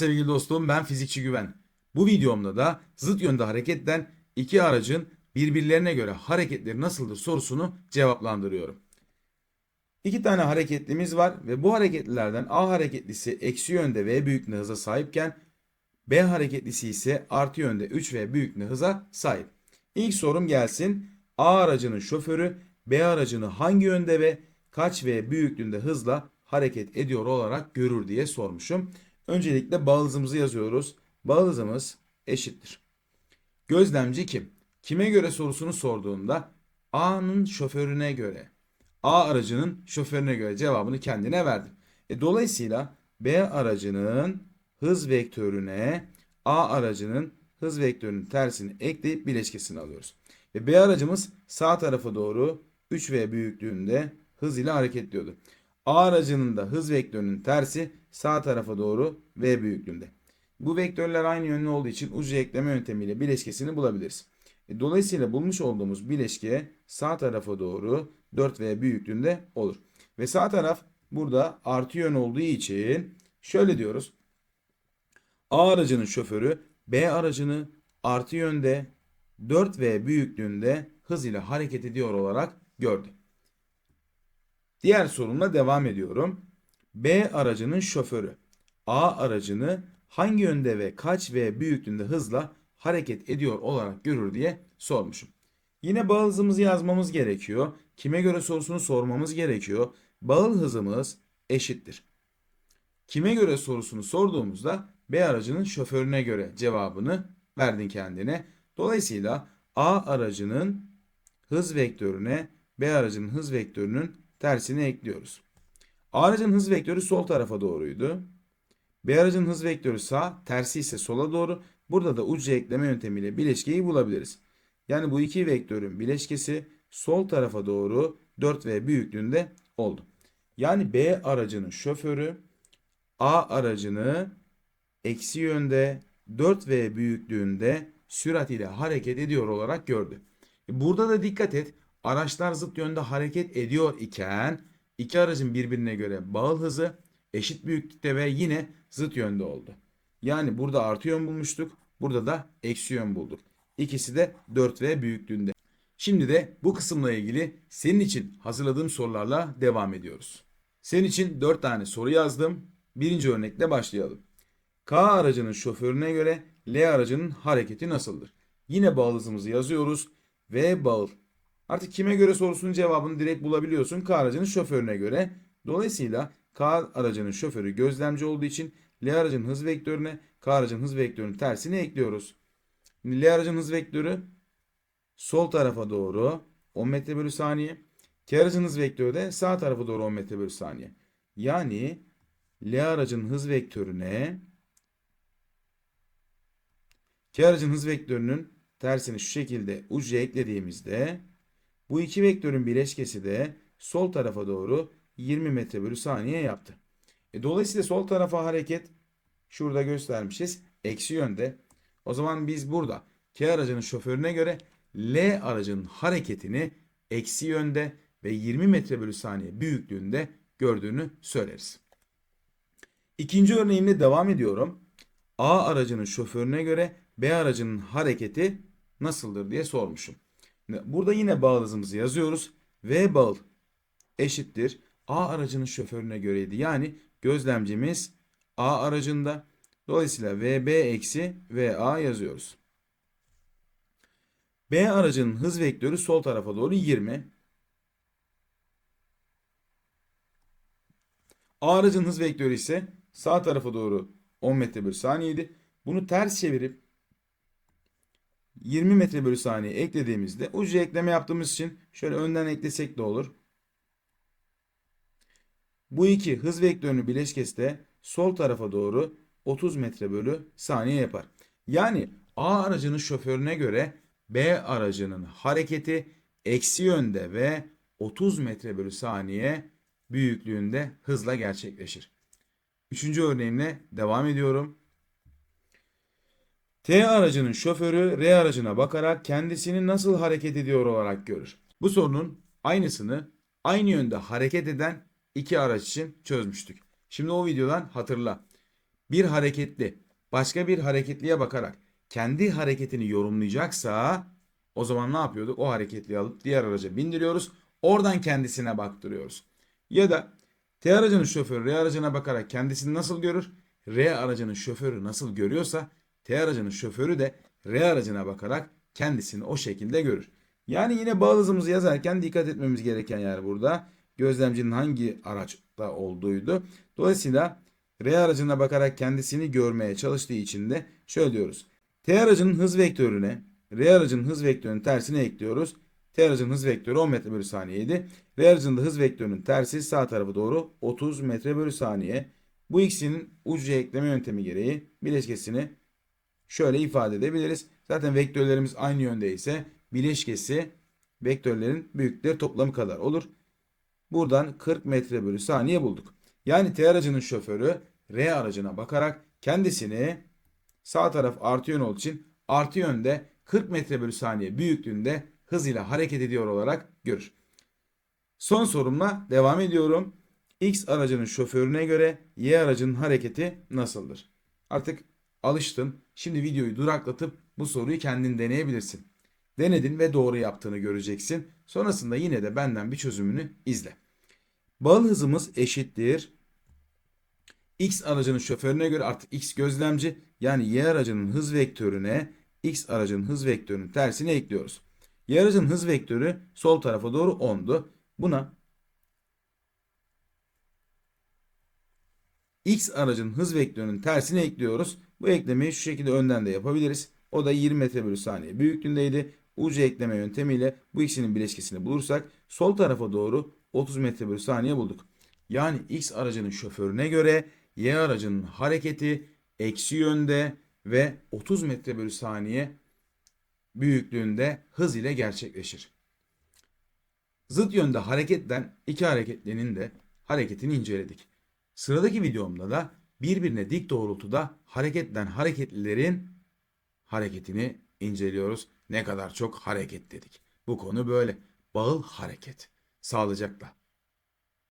sevgili dostum ben fizikçi Güven. Bu videomda da zıt yönde hareket eden iki aracın birbirlerine göre hareketleri nasıldır sorusunu cevaplandırıyorum. İki tane hareketlimiz var ve bu hareketlilerden A hareketlisi eksi yönde V büyüklüğüne hıza sahipken B hareketlisi ise artı yönde 3V büyüklüğüne hıza sahip. İlk sorum gelsin. A aracının şoförü B aracını hangi yönde ve kaç V büyüklüğünde hızla hareket ediyor olarak görür diye sormuşum. Öncelikle bağ hızımızı yazıyoruz. Bağ hızımız eşittir. Gözlemci kim? Kime göre sorusunu sorduğunda A'nın şoförüne göre. A aracının şoförüne göre cevabını kendine verdim. E, dolayısıyla B aracının hız vektörüne A aracının hız vektörünün tersini ekleyip bileşkesini alıyoruz. Ve B aracımız sağ tarafa doğru 3V büyüklüğünde hız ile hareketliyordu. A aracının da hız vektörünün tersi sağ tarafa doğru V büyüklüğünde. Bu vektörler aynı yönlü olduğu için ucu ekleme yöntemiyle bileşkesini bulabiliriz. E, Dolayısıyla bulmuş olduğumuz bileşke sağ tarafa doğru 4V büyüklüğünde olur. Ve sağ taraf burada artı yön olduğu için şöyle diyoruz. A aracının şoförü B aracını artı yönde 4V büyüklüğünde hız ile hareket ediyor olarak gördü. Diğer sorumla devam ediyorum. B aracının şoförü A aracını hangi yönde ve kaç V büyüklüğünde hızla hareket ediyor olarak görür diye sormuşum. Yine bağıl hızımızı yazmamız gerekiyor. Kime göre sorusunu sormamız gerekiyor. Bağıl hızımız eşittir. Kime göre sorusunu sorduğumuzda B aracının şoförüne göre cevabını verdin kendine. Dolayısıyla A aracının hız vektörüne B aracının hız vektörünün tersini ekliyoruz. Aracın hız vektörü sol tarafa doğruydu. B aracın hız vektörü sağ, tersi ise sola doğru. Burada da ucu ekleme yöntemiyle bileşkeyi bulabiliriz. Yani bu iki vektörün bileşkesi sol tarafa doğru 4V büyüklüğünde oldu. Yani B aracının şoförü A aracını eksi yönde 4V büyüklüğünde sürat ile hareket ediyor olarak gördü. Burada da dikkat et. Araçlar zıt yönde hareket ediyor iken iki aracın birbirine göre bağıl hızı eşit büyüklükte ve yine zıt yönde oldu. Yani burada artı yön bulmuştuk. Burada da eksi yön bulduk. İkisi de 4V büyüklüğünde. Şimdi de bu kısımla ilgili senin için hazırladığım sorularla devam ediyoruz. Senin için 4 tane soru yazdım. Birinci örnekle başlayalım. K aracının şoförüne göre L aracının hareketi nasıldır? Yine bağıl hızımızı yazıyoruz. V bağıl. Artık kime göre sorusunun cevabını direkt bulabiliyorsun. K aracının şoförüne göre. Dolayısıyla K aracının şoförü gözlemci olduğu için L aracın hız vektörüne K aracın hız vektörünün tersini ekliyoruz. Şimdi L aracın hız vektörü sol tarafa doğru 10 metre bölü saniye. K aracın hız vektörü de sağ tarafa doğru 10 metre bölü saniye. Yani L aracın hız vektörüne K aracın hız vektörünün tersini şu şekilde ucuya eklediğimizde bu iki vektörün bileşkesi de sol tarafa doğru 20 metre bölü saniye yaptı. E, dolayısıyla sol tarafa hareket şurada göstermişiz. Eksi yönde. O zaman biz burada K aracının şoförüne göre L aracının hareketini eksi yönde ve 20 metre bölü saniye büyüklüğünde gördüğünü söyleriz. İkinci örneğimle devam ediyorum. A aracının şoförüne göre B aracının hareketi nasıldır diye sormuşum. Burada yine bağıl hızımızı yazıyoruz. V bağıl eşittir. A aracının şoförüne göreydi. Yani gözlemcimiz A aracında. Dolayısıyla VB eksi VA yazıyoruz. B aracının hız vektörü sol tarafa doğru 20. A aracın hız vektörü ise sağ tarafa doğru 10 metre bölü saniyeydi. Bunu ters çevirip 20 metre bölü saniye eklediğimizde ucu ekleme yaptığımız için şöyle önden eklesek de olur. Bu iki hız vektörünün bileşkesi de sol tarafa doğru 30 metre bölü saniye yapar. Yani A aracının şoförüne göre B aracının hareketi eksi yönde ve 30 metre bölü saniye büyüklüğünde hızla gerçekleşir. Üçüncü örneğimle devam ediyorum. T aracının şoförü R aracına bakarak kendisini nasıl hareket ediyor olarak görür. Bu sorunun aynısını aynı yönde hareket eden iki araç için çözmüştük. Şimdi o videodan hatırla. bir hareketli başka bir hareketliye bakarak kendi hareketini yorumlayacaksa o zaman ne yapıyorduk? O hareketliyi alıp diğer araca bindiriyoruz. Oradan kendisine baktırıyoruz. Ya da T aracının şoförü R aracına bakarak kendisini nasıl görür? R aracının şoförü nasıl görüyorsa T aracının şoförü de R aracına bakarak kendisini o şekilde görür. Yani yine bağlı hızımızı yazarken dikkat etmemiz gereken yer burada. Gözlemcinin hangi araçta olduğuydu. Dolayısıyla R aracına bakarak kendisini görmeye çalıştığı için de şöyle diyoruz. T aracının hız vektörüne R aracının hız vektörünün tersini ekliyoruz. T aracının hız vektörü 10 metre bölü saniyeydi. R aracının da hız vektörünün tersi sağ tarafa doğru 30 metre bölü saniye. Bu ikisinin ucuca ekleme yöntemi gereği bileşkesini şöyle ifade edebiliriz. Zaten vektörlerimiz aynı yönde ise bileşkesi vektörlerin büyükleri toplamı kadar olur. Buradan 40 metre bölü saniye bulduk. Yani T aracının şoförü R aracına bakarak kendisini sağ taraf artı yön olduğu için artı yönde 40 metre bölü saniye büyüklüğünde hız ile hareket ediyor olarak görür. Son sorumla devam ediyorum. X aracının şoförüne göre Y aracının hareketi nasıldır? Artık alıştın. Şimdi videoyu duraklatıp bu soruyu kendin deneyebilirsin. Denedin ve doğru yaptığını göreceksin. Sonrasında yine de benden bir çözümünü izle. Bağıl hızımız eşittir. X aracının şoförüne göre artık X gözlemci yani Y aracının hız vektörüne X aracının hız vektörünün tersini ekliyoruz. Y aracının hız vektörü sol tarafa doğru 10'du. Buna X aracın hız vektörünün tersini ekliyoruz. Bu eklemeyi şu şekilde önden de yapabiliriz. O da 20 metre bölü saniye büyüklüğündeydi. Ucu ekleme yöntemiyle bu ikisinin bileşkesini bulursak sol tarafa doğru 30 metre bölü saniye bulduk. Yani X aracının şoförüne göre Y aracının hareketi eksi yönde ve 30 metre bölü saniye büyüklüğünde hız ile gerçekleşir. Zıt yönde hareketten iki hareketlinin de hareketini inceledik. Sıradaki videomda da birbirine dik doğrultuda hareketten hareketlilerin hareketini inceliyoruz. Ne kadar çok hareket dedik. Bu konu böyle. Bağıl hareket. Sağlıcakla.